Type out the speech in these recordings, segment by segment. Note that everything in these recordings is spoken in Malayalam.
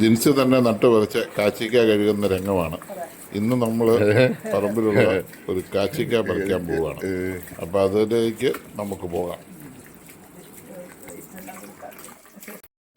ജിൻസ് തന്നെ നട്ടു പറിച്ച് കാച്ചിക്ക കഴുകുന്ന രംഗമാണ്. ഇന്ന് നമ്മൾ പറമ്പിലുള്ള ഒരു കാച്ചിക്ക പറിക്കാൻ പോവുകയാണ് അപ്പോൾ അതിലേക്ക് നമുക്ക് പോകാം.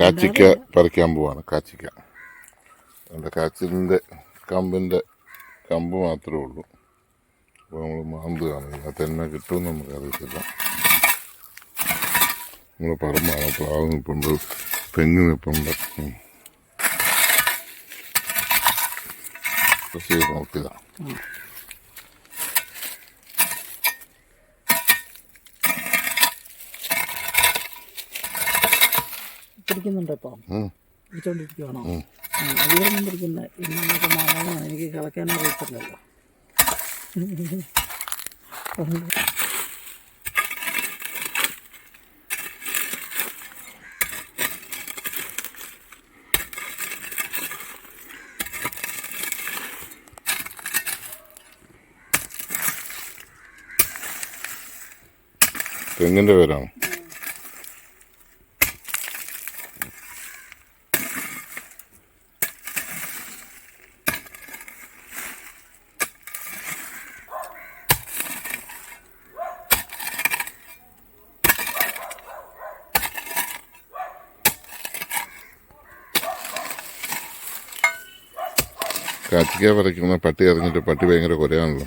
കാച്ചിക്ക പറിക്കാൻ പോവാണ് കാച്ചിക്ക. നമ്മുടെ കാച്ചിലിന്റെ കമ്പിന്റെ കമ്പ് മാത്രമേ ഉള്ളൂ. അപ്പോൾ നമ്മൾ മാന്തുകയാണ് ഇതിനകത്ത് തന്നെ കിട്ടുമെന്ന് നമുക്ക് അറിയത്തില്ല നമ്മൾ പറമ്പാണ്. പ്ലാവ് നിൽപ്പുണ്ട് തെങ്ങ് നിൽപ്പുണ്ട് കൃഷി നോക്കിയതാണ് പിടിക്കുന്നുണ്ടോ ഇപ്പോൾ ഉം. പിടിച്ചോണ്ടിരിക്കുവാണോ അധികം പിടിക്കുന്ന ഇന്നൊക്കെ മലയാളമാണ് എനിക്ക് തെങ്ങിന്റെ പേരാണ് കാച്ചിക്ക പറിക്കുന്ന പട്ടി അറിഞ്ഞിട്ട് പട്ടി ഭയങ്കര കുരയാണല്ലോ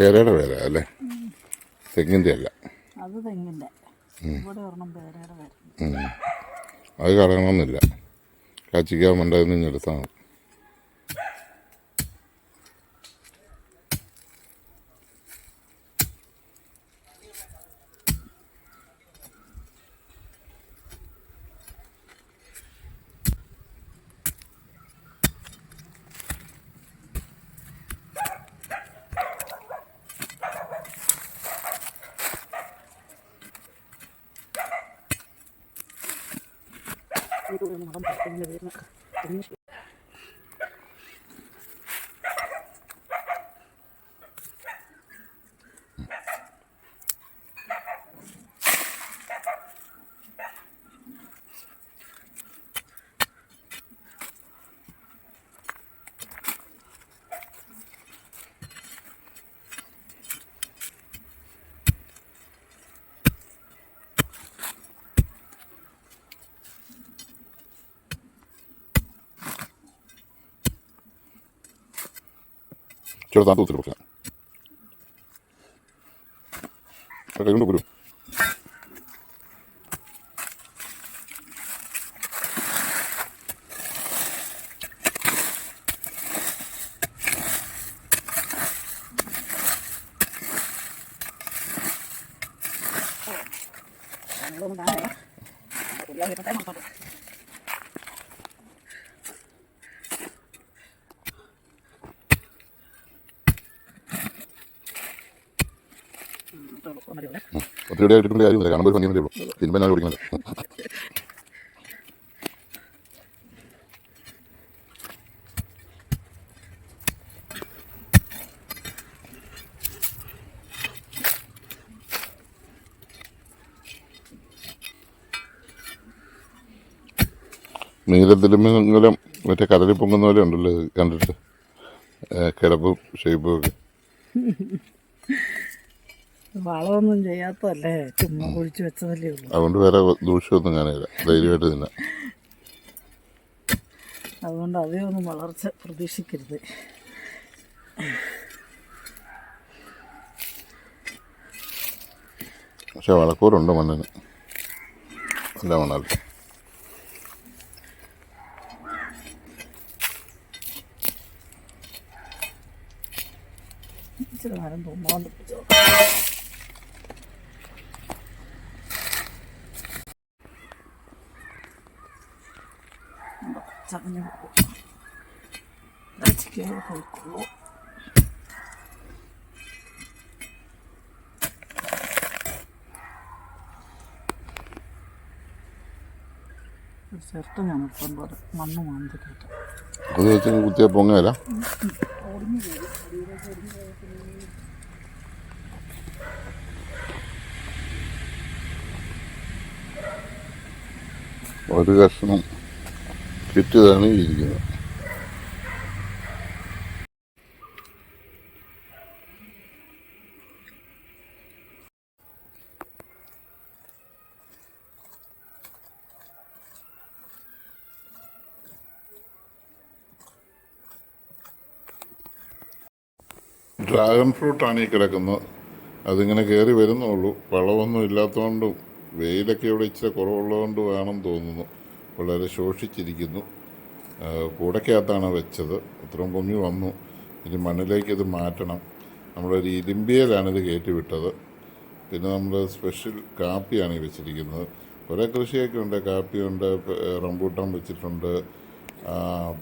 പേരയുടെ പേര അല്ലേ? തെങ്ങിന്റെ അല്ല അത് തെങ്ങിന്റെ ഇവിടെ ഒരെണ്ണം പേരയുടെ. അത് കളയണമെന്നില്ല കാച്ചിക്ക മണ്ടയിൽ നിന്ന് എടുത്താൽ മതി തെങ്ങിന്റെ പേരിന് തെങ്ങ് ഇച്ചിരി താത്തു തൂത്തിട്ട് കൊടുക്കാം കൈ കൊണ്ട് ഒത്തിരി ആയിട്ടുണ്ട് കാര്യമില്ല. കാണുമ്പോൾ ഭംഗിയല്ലേ ഉള്ളൂ. തിരുമ്പൻ ഞാൻ കുടിക്കുന്നത് നീലത്തിലുമെങ്കിലും മറ്റേ കടലിൽ പൊങ്ങുന്ന പോലെ ഉണ്ടല്ലോ കണ്ടിട്ട്. കിടപ്പും ഷേപ്പും ഒക്കെ. വളമൊന്നും ചെയ്യാത്തതല്ലേ? ചുമ്മാ കുഴിച്ച് വെച്ചതല്ലേ ഉള്ളൂ. അതുകൊണ്ട് വേറെ ദൂഷ്യമൊന്നും കാണില്ല ധൈര്യമായിട്ട് തന്നെ. അതുകൊണ്ട് ഒന്നും വളർച്ച പ്രതീക്ഷിക്കരുത്. പക്ഷെ വളക്കൂറുണ്ട് മണ്ണിന്. നല്ല മണ്ണല്ല ഇച്ചിരി നേരം തുമ്മാൻ ചകഞ്ഞു പോകും പോയിക്കോളൂ ഒരു ചിരട്ട ഞാൻ ഇപ്പം പോലെ മണ്ണ് മാന്തിക്കിട്ട് അത് വെച്ച് കുത്തിയ പൊങ്ങല ഒരു കഷ്ണം ചുറ്റിതാണ് ഇരിക്കുന്നത്. ഡ്രാഗൺ ഫ്രൂട്ടാണ് ഈ കിടക്കുന്നത്. അതിങ്ങനെ കയറി വരുന്നുള്ളൂ. വളമൊന്നും ഇല്ലാത്തതുകൊണ്ടും വെയിലൊക്കെ ഇവിടെ ഇച്ചിരി കുറവുള്ളതുകൊണ്ട് വേണം തോന്നുന്നു. വളരെ ശോഷിച്ചിരിക്കുന്നു. കൂടക്കകത്താണ് വെച്ചത്. ഇത്രയും പൊങ്ങി വന്നു. ഇനി മണ്ണിലേക്ക് ഇത് മാറ്റണം. നമ്മളൊരു ഇരുമ്പിയലാണ് ഇത് കയറ്റി വിട്ടത് പിന്നെ നമ്മൾ സ്പെഷ്യൽ കാപ്പിയാണ് ഈ വെച്ചിരിക്കുന്നത്. കുറേ കൃഷിയൊക്കെ ഉണ്ട്. കാപ്പിയുണ്ട് റംബൂട്ടം റംബൂട്ടാൻ വെച്ചിട്ടുണ്ട്.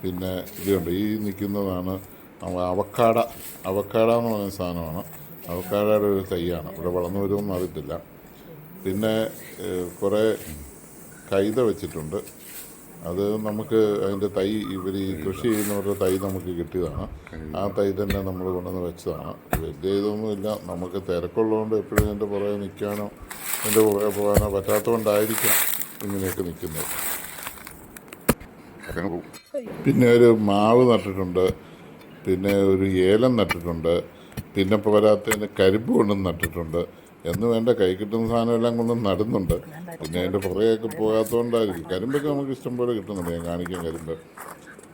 പിന്നെ ഇതുണ്ട് ഈ നിൽക്കുന്നതാണ് അവ- അവക്കാട. അവക്കാട എന്ന് പറയുന്ന സാധനമാണ്. അവക്കാടയുടെ ഒരു തൈയാണ്. ഇവിടെ വളർന്നു വരുമെന്ന് അറിയത്തില്ല. പിന്നെ കുറേ കൈത വെച്ചിട്ടുണ്ട്. അത് നമുക്ക് അതിന്റെ തൈ ഇവർ കൃഷി ചെയ്യുന്നവരുടെ തൈ നമുക്ക് കിട്ടിയതാണ്. ആ തൈ തന്നെ നമ്മൾ കൊണ്ടുവന്ന് വെച്ചതാണ്. വലിയ ഇതൊന്നുമില്ല. നമുക്ക് തിരക്കുള്ളതുകൊണ്ട് എപ്പോഴും എന്റെ പുറകെ നിൽക്കാനോ എന്റെ പുറകെ പോകാനോ പറ്റാത്തതുകൊണ്ടായിരിക്കാം ഇങ്ങനെയൊക്കെ നിൽക്കുന്നത്. പിന്നെ ഒരു മാവ് നട്ടിട്ടുണ്ട്. പിന്നെ ഒരു ഏലം നട്ടിട്ടുണ്ട്. പിന്നെ പോരാത്തതിന് കരിമ്പ് കൊണ്ടും നട്ടിട്ടുണ്ട്. എന്ന് വേണ്ട കൈ കിട്ടുന്ന സാധനം എല്ലാം കൊണ്ട് നടുന്നുണ്ട്. പിന്നെ അതിന്റെ പുറകെയൊക്കെ പോകാത്തതുകൊണ്ടായിരിക്കും കരിമ്പൊക്കെ നമുക്ക് ഇഷ്ടംപോലെ കിട്ടുന്നുണ്ട് ഞാൻ കാണിക്കാൻ കരിമ്പ്.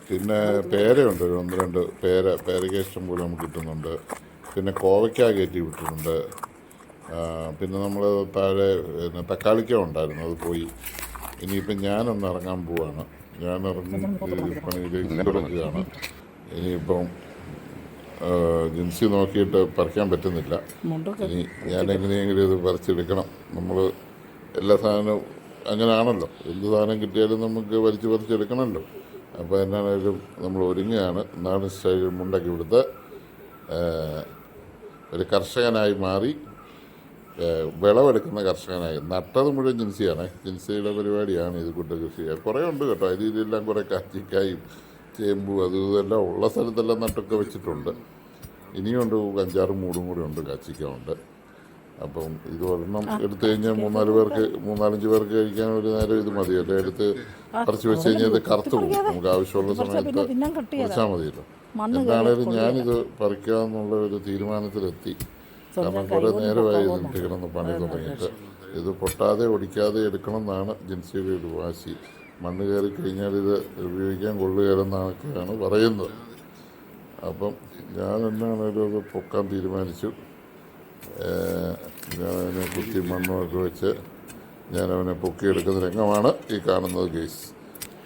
പിന്നെ പേരയുണ്ട് ഒന്ന് രണ്ട് പേര പേരയ്ക്ക ഇഷ്ടംപോലെ നമുക്ക് കിട്ടുന്നുണ്ട്. പിന്നെ കോവയ്ക്ക കയറ്റി വിട്ടിട്ടുണ്ട്. പിന്നെ നമ്മൾ താഴെ പിന്നെ തക്കാളിക്ക ഉണ്ടായിരുന്നു അത് പോയി. ഇനിയിപ്പം ഞാനൊന്ന് ഇറങ്ങാൻ പോവാണ്. ഞാൻ ഇറങ്ങി പണിയിലേക്ക് കിടക്കുകയാണ് ഇനിയിപ്പം ജിൻസി നോക്കിയിട്ട് പറിക്കാൻ പറ്റുന്നില്ല. ഇനി ഞാൻ എങ്ങനെയെങ്കിലും ഇത് പറിച്ചെടുക്കണം? നമ്മൾ എല്ലാ സാധനവും അങ്ങനെയാണല്ലോ എന്ത് സാധനം കിട്ടിയാലും നമുക്ക് വലിച്ചു പറിച്ചെടുക്കണമല്ലോ അപ്പോൾ എന്നാണേലും നമ്മൾ ഒരുങ്ങുകയാണ് നാടൻ സ്റ്റൈലിൽ മുണ്ടൊക്കെ കൊടുത്ത് ഒരു കർഷകനായി മാറി വിളവെടുക്കുന്ന കർഷകനായി. നട്ടത് മുഴുവൻ ജിൻസിയാണ്. ജിൻസിയുടെ പരിപാടിയാണ് ഇത് കൂട്ട കൃഷി കുറേ ഉണ്ട് കേട്ടോ. അതിലെല്ലാം കുറേ കാച്ചിക്കായും ചേമ്പും അത് ഇതെല്ലാം ഉള്ള സ്ഥലത്തെല്ലാം നട്ടൊക്കെ വെച്ചിട്ടുണ്ട്. ഇനിയുണ്ട് അഞ്ചാറ് മൂടും കൂടി ഉണ്ട് കാച്ചിക്ക അപ്പം ഇത് ഒരെണ്ണം എടുത്തു കഴിഞ്ഞാൽ മൂന്നാൽ പേർക്ക് മൂന്നാലഞ്ച് പേർക്ക് കഴിക്കാൻ ഒരു നേരം ഇത് മതി. മതിയല്ലേ എടുത്ത് പറിച്ച് വെച്ച് കഴിഞ്ഞാൽ ഇത് കറുത്തു പോകും. നമുക്ക് ആവശ്യമുള്ള സമയത്ത് വെച്ചാൽ മതിയല്ലോ. എന്താണേലും ഞാനിത് പറിക്കാന്നുള്ള ഒരു തീരുമാനത്തിലെത്തി. കാരണം കുറേ നേരമായി ഇത് കിടന്ന് പണി തുടങ്ങിയിട്ട്. ഇത് പൊട്ടാതെ ഒടിക്കാതെ എടുക്കണം എന്നാണ് ജിൻസിയുടെ ഒരു വാശി. മണ്ണ് കയറി കഴിഞ്ഞാൽ ഇത് ഉപയോഗിക്കാൻ കൊള്ളുകയെന്നൊക്കെയാണ് പറയുന്നത്. അപ്പം ഞാൻ എന്നാണേലും അത് പൊക്കാൻ തീരുമാനിച്ചു. ഞാനതിനെ കുത്തി മണ്ണുമൊക്കെ വെച്ച് ഞാനവനെ പൊക്കിയെടുക്കുന്ന രംഗമാണ് ഈ കാണുന്നത് കേസ്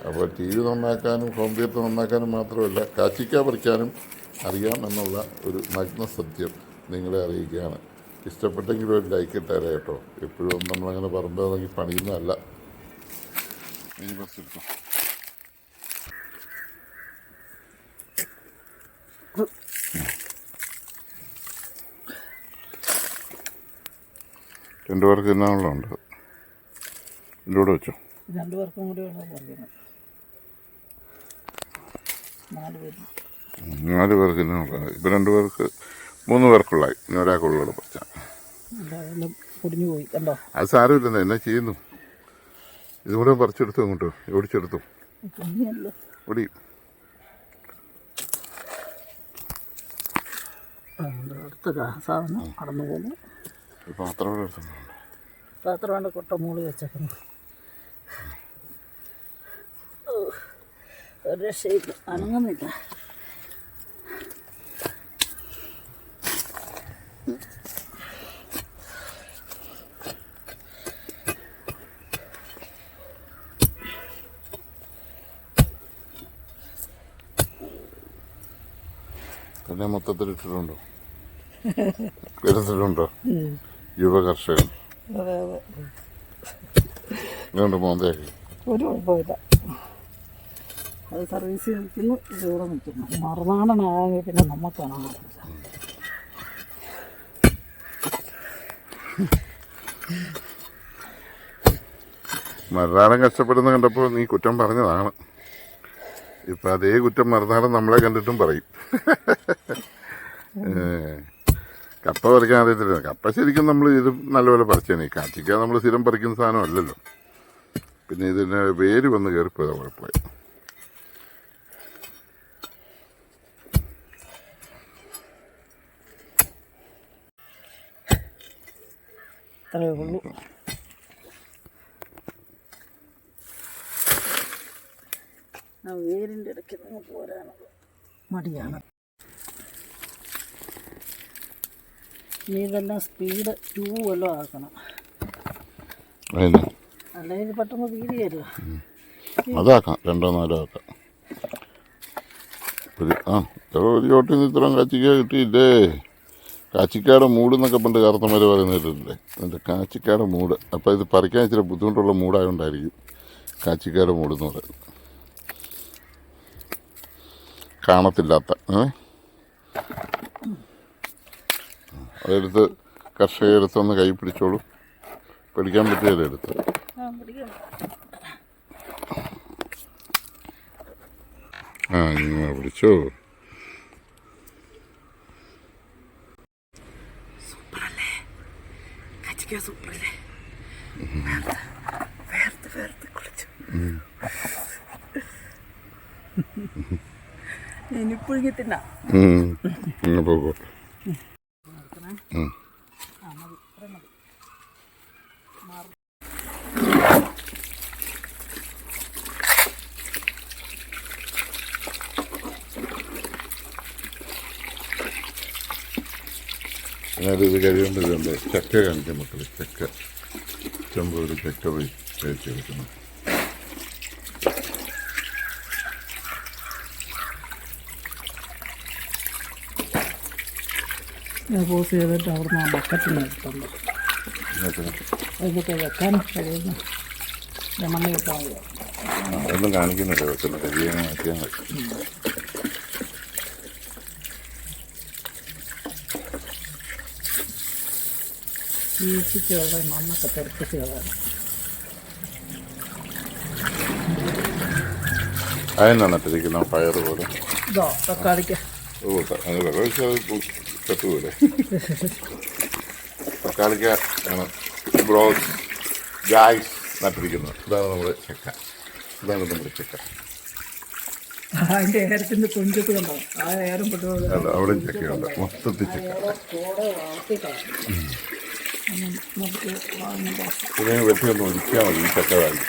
അപ്പോൾ ടി വി നന്നാക്കാനും ഹോം തിയേറ്റർ നന്നാക്കാനും മാത്രമല്ല കാച്ചിക്ക പറിക്കാനും അറിയാം എന്നുള്ള ഒരു നഗ്ന സത്യം നിങ്ങളെ അറിയിക്കുകയാണ്. ഇഷ്ടപ്പെട്ടെങ്കിലും ഒരു ലൈക്ക് ഇട്ടേരെ കേട്ടോ. എപ്പോഴും നമ്മളങ്ങനെ പറമ്പെങ്കിൽ പണിയുന്നതല്ല. ബസ് എടുത്തോ രണ്ടു പേർക്ക് തിന്നാനുള്ളതുണ്ട് ഉണ്ട് ഇതിലൂടെ വെച്ചോ. രണ്ടു പേർക്കും കൂടി നാല് പേർക്ക് തിന്നാനുള്ളത് ഇപ്പം രണ്ടു പേർക്ക് മൂന്ന് പേർക്കുള്ളായി ഇനി ഒരാൾക്കുള്ളൂടെ പച്ച പൊടിഞ്ഞു പോയി. കണ്ടോ? അത് സാരമില്ല എന്നാ ചെയ്യുന്നു? ഇതുകൂടെ പറിച്ചെടുത്തു അങ്ങോട്ട് ഓടിച്ചെടുത്തു. ഓടി. സാധനം കടന്നു പോകുന്നു. പാത്രം ഒരു രക്ഷയില്ല. അനങ്ങുന്നില്ല. തന്നെ മൊത്തത്തിൽ ഇട്ടിട്ടുണ്ടോ? എടുത്തിട്ടുണ്ടോ? യുവ കർഷകൻ ഇതുകൊണ്ട് മോന്തയാക്കി ഒരു കുഴപ്പമില്ല. അത് സർവീസ് നിൽക്കുന്നു ദൂരെ നിൽക്കുന്നു. മറുനാടനാണെങ്കിൽ പിന്നെ നമുക്കാണ് മറുനാടൻ കഷ്ടപ്പെടുന്ന കണ്ടപ്പോൾ നീ കുറ്റം പറഞ്ഞതാണ്. ഇപ്പം അതേ കുറ്റം മറുനാടൻ നമ്മളെ കണ്ടിട്ടും പറയും. കപ്പ പറിക്കാൻ അറിയത്തില്ല. കപ്പ ശരിക്കും നമ്മൾ ഇത് നല്ലപോലെ പറിച്ചാണ് ഈ കാച്ചിക്ക നമ്മൾ സ്ഥിരം പറിക്കുന്ന സാധനം അല്ലല്ലോ. പിന്നെ ഇതിന്റെ വേര് വന്ന് കയറിപ്പോയതാ കുഴപ്പമില്ല. അത്രയേ ഉള്ളൂ. ആ വേരിന്റെ ഇടയ്ക്ക് നിന്ന് പോരാനുള്ള മടിയാണ്. ഇനി ഇതെല്ലാം സ്പീഡ് ടൂ വല്ലതും ആക്കണം. അല്ലെങ്കിൽ പെട്ടെന്ന് തീരുകയല്ലോ അതാക്കാം. രണ്ടോ നാലോ ആക്കാം. ആ ഒരു ചോട്ടിൽ ഇത്രയും കാച്ചിക്ക കിട്ടിയില്ലേ? കാച്ചിക്കാട് മൂട് എന്നൊക്കെ പണ്ട് കറുത്തമാര് പറയുന്നില്ലേ അതിന്റെ കാച്ചിക്കാട് മൂട്. അപ്പോൾ ഇത് പറിക്കാൻ ഇച്ചിരി ബുദ്ധിമുട്ടുള്ള മൂടായതുകൊണ്ടായിരിക്കും കാച്ചിക്കാട് മൂട് എന്ന് പറയുന്നത്. കാണത്തില്ലാത്ത അതെടുത്ത് കർഷകർ എടുത്ത് കർഷകരെടുത്തൊന്ന് കൈ പിടിച്ചോളൂ. പിടിക്കാൻ പറ്റിയത് എടുത്ത്. ആ ഇങ്ങനെ പിടിച്ചോ. സൂപ്പറല്ലേ? സൂപ്പറല്ലേ? പുഴുങ്ങി തിന്നാം. എന്നാലും ഇത് കഴിയുമ്പോൾ ഇതുണ്ട് ചക്ക കാണിക്കാൻ മക്കളെ ചക്ക. ചെമ്പ് ഒരു ചക്ക പോയി കഴിച്ചെടുക്കുന്നു ഞാൻ പോസ് ചെയ്തിട്ട് അവിടുന്ന് ആ ബക്കറ്റിന് എടുത്തുണ്ട് ഇതൊക്കെ വെക്കാൻ കഴിയുന്നു മണ്ണ് കിട്ടാൻ ഒന്നും കാണിക്കുന്നില്ല. വെക്കുന്ന കരിയാണ് മാറ്റിയാൽ മതി. വീഴ്ചയ്ക്ക് കളയാൻ മണ്ണൊക്കെ തെറിപ്പിച്ച് കളയണം അതിനാണ് ഇട്ടിരിക്കുന്ന പയർ പോലെ. ഇതോ തക്കാളിക്ക്. ഓ അത് വെള്ളം അത് തക്കാളിക്ക ആണ് ബ്രോസ് ഗായ്സ് നട്ടിരിക്കുന്നത് ഇതാണ് നമ്മുടെ ചക്ക. ഇതാണ് നമ്മുടെ ചക്ക. അതിന്റെ ഏരത്തിന്റെ തുഞ്ചത്ത് കണ്ടോ? ആ ഏരം പെട്ടുപോലെ അവിടെ ചക്കയുണ്ട്. മൊത്തത്തിൽ ചക്ക. ഇതിനെ വെട്ടി ഒന്ന് ഒഴിച്ചാൽ മതി. ഈ ചക്ക വാങ്ങി.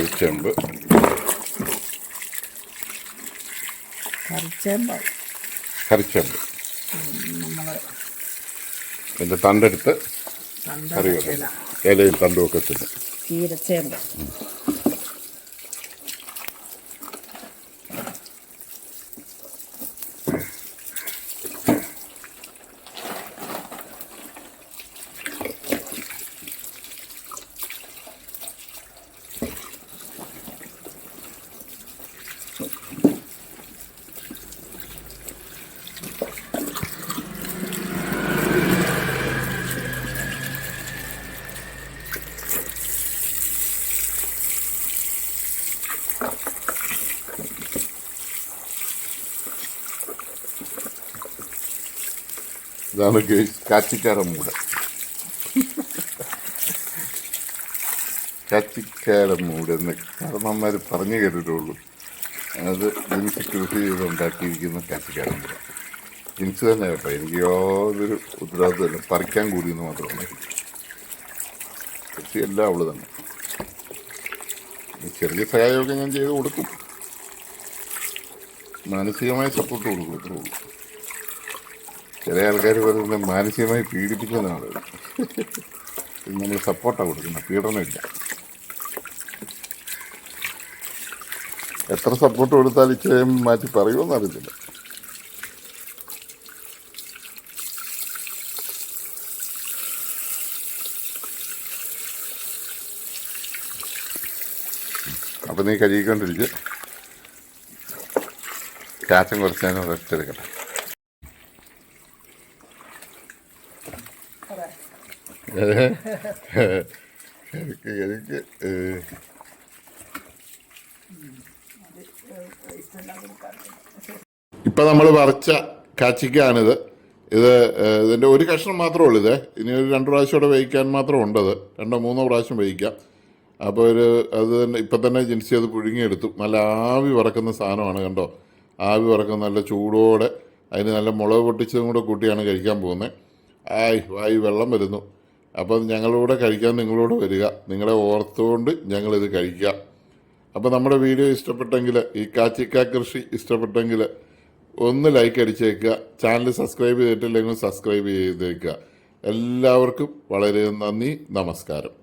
ചെറുച്ചെമ്പ് കറിച്ചേമ്പ്. എന്റെ തണ്ടെടുത്ത് കറി ഇലയും തണ്ടും ഒക്കെ തിന്നും ചീരച്ചേമ്പ്. ഇതാണ് കാച്ചിക്കാരൻ മൂട കാച്ചിക്കാരൻ കാച്ചിക്കാര മൂട് എന്ന് കാരണന്മാർ പറഞ്ഞു കേട്ടിട്ടുള്ളൂ. അത് ജിൻസ് കൃഷി ചെയ്ത് ഉണ്ടാക്കിയിരിക്കുന്ന മൂട ജിൻസ് തന്നെ കേട്ടോ എനിക്ക് യാതൊരു ഉത്തരവാദിത്തമില്ല പറിക്കാൻ കൂടിയെന്ന് മാത്രമേ കൃഷിയെല്ലാം അവൾ തന്നെ. ചെറിയ സഹായമൊക്കെ ഞാൻ ചെയ്ത് കൊടുക്കും. മാനസികമായ സപ്പോർട്ട് കൊടുക്കും അത്രേ ഉള്ളൂ. ചില ആൾക്കാർ പറയുന്നത് മാനസികമായി പീഡിപ്പിക്കുന്ന ആളുകൾ നമ്മൾ സപ്പോർട്ടാണ് കൊടുക്കുന്നത് പീഡനമില്ല. എത്ര സപ്പോർട്ട് കൊടുത്താൽ ഇച്ചയും മാറ്റി പറയുമെന്ന് അറിയത്തില്ല. അപ്പം നീ കഴുകിക്കൊണ്ടിരിച്ച് കാച്ചം കുറച്ച് റെസ്റ്റ് എടുക്കട്ടെ. ഇപ്പൊ നമ്മൾ വറച്ച കാച്ചിക്കാണിത്. ഇത് ഇതിന്റെ ഒരു കഷ്ണം മാത്രമേ ഉള്ളൂ ഇത്. ഇനി ഒരു രണ്ട് പ്രാവശ്യം കൂടെ വേവിക്കാൻ മാത്രം ഉണ്ടത്. രണ്ടോ മൂന്നോ പ്രാവശ്യം വേവിക്കാം. അപ്പോൾ ഒരു അത് തന്നെ ഇപ്പം തന്നെ ജിൻസി അത് പുഴുങ്ങിയെടുത്തു. നല്ല ആവി വറക്കുന്ന സാധനമാണ് കണ്ടോ? ആവി വറക്കുന്ന നല്ല ചൂടോടെ അതിന് നല്ല മുളക് പൊട്ടിച്ചതും കൂടെ കൂട്ടിയാണ് കഴിക്കാൻ പോകുന്നത്. ആയി വായി വെള്ളം വരുന്നു. അപ്പം ഞങ്ങളൂടെ കഴിക്കാൻ നിങ്ങളോട് വരിക. നിങ്ങളെ ഓർത്തുകൊണ്ട് ഞങ്ങളിത് കഴിക്കുക. അപ്പോൾ നമ്മുടെ വീഡിയോ ഇഷ്ടപ്പെട്ടെങ്കിൽ ഈ കാച്ചിക്ക കൃഷി ഇഷ്ടപ്പെട്ടെങ്കിൽ ഒന്ന് ലൈക്ക് അടിച്ചേക്കുക. ചാനൽ സബ്സ്ക്രൈബ് ചെയ്തിട്ടില്ലെങ്കിൽ സബ്സ്ക്രൈബ് ചെയ്തേക്കുക. എല്ലാവർക്കും വളരെ നന്ദി നമസ്കാരം.